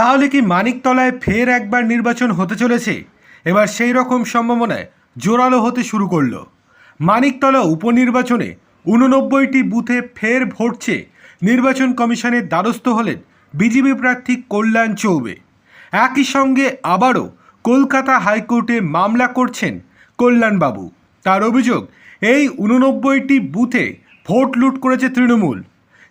তাহলে কি মানিকতলায় ফের একবার নির্বাচন হতে চলেছে? এবার সেই রকম সম্ভাবনায় জোরালো হতে শুরু করল। মানিকতলা উপনির্বাচনে উননব্বইটি বুথে ফের চেয়ে নির্বাচন কমিশনের দ্বারস্থ হলেন বিজেপি প্রার্থী কল্যাণ চৌবে। একই সঙ্গে আবারও কলকাতা হাইকোর্টে মামলা করছেন কল্যাণবাবু। তার অভিযোগ, এই উননব্বইটি বুথে ভোট লুট করেছে তৃণমূল।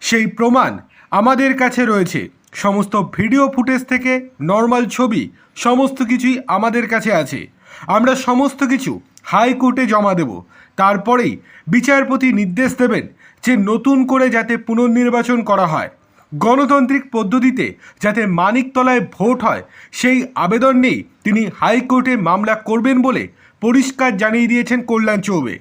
সেই প্রমাণ আমাদের কাছে রয়েছে। সমস্ত ভিডিও ফুটেজ থেকে নর্মাল ছবি, সমস্ত কিছুই আমাদের কাছে আছে। আমরা সমস্ত কিছু হাইকোর্টে জমা দেব। তারপরেই বিচারপতি নির্দেশ দেবেন যে নতুন করে যাতে পুনর্নির্বাচন করা হয়। গণতান্ত্রিক পদ্ধতিতে যাতে মানিকতলায় ভোট হয়, সেই আবেদন নেই তিনি হাইকোর্টে মামলা করবেন বলে পরিষ্কার জানিয়ে দিয়েছেন কল্যাণ চৌবে।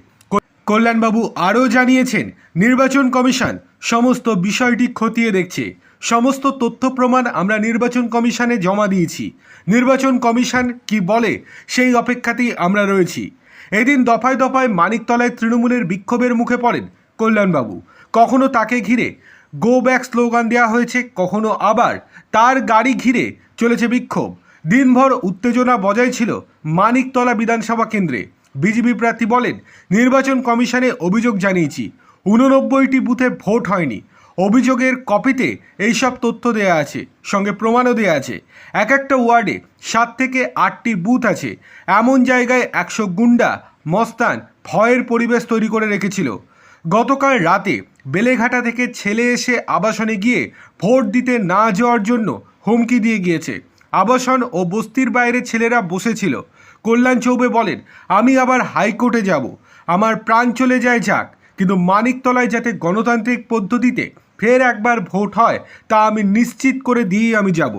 কল্যাণবাবু আরও জানিয়েছেন, নির্বাচন কমিশন সমস্ত বিষয়টি খতিয়ে দেখছে। সমস্ত তথ্য প্রমাণ আমরা নির্বাচন কমিশনে জমা দিয়েছি। নির্বাচন কমিশন কি বলে সেই অপেক্ষাতেই আমরা রয়েছি। এদিন দফায় দফায় মানিকতলায় তৃণমূলের বিক্ষোভের মুখে পড়েন কল্যাণবাবু। কখনো তাকে ঘিরে গো ব্যাক স্লোগান দেওয়া হয়েছে, কখনো আবার তার গাড়ি ঘিরে চলেছে বিক্ষোভ। দিনভর উত্তেজনা বজায় ছিল মানিকতলা বিধানসভা কেন্দ্রে। বিজেপি প্রার্থী বলেন, নির্বাচন কমিশনে অভিযোগ জানিয়েছি। উননব্বইটি বুথে ভোট হয়নি। অভিযোগের কপিতে এইসব তথ্য দেয়া আছে, সঙ্গে প্রমাণও দেয়া আছে। এক একটা ওয়ার্ডে সাত থেকে আটটি বুথ আছে। এমন জায়গায় একশো গুন্ডা মস্তান, ভয়ের পরিবেশ তৈরি করে রেখেছিল। গতকাল রাতে বেলেঘাটা থেকে ছেলে এসে আবাসনে গিয়ে ভোট দিতে না যাওয়ার জন্য হুমকি দিয়ে গিয়েছে। আবাসন ও বস্তির বাইরে ছেলেরা বসেছিল। কল্যাণ চৌবে বলেন, আমি আবার হাইকোর্টে যাব। আমার প্রাণ চলে যায় যাক, কিন্তু মানিকতলায় যাতে গণতান্ত্রিক পদ্ধতিতে ফের একবার ভোট হয় তা আমি নিশ্চিত করে দিয়েই আমি যাব।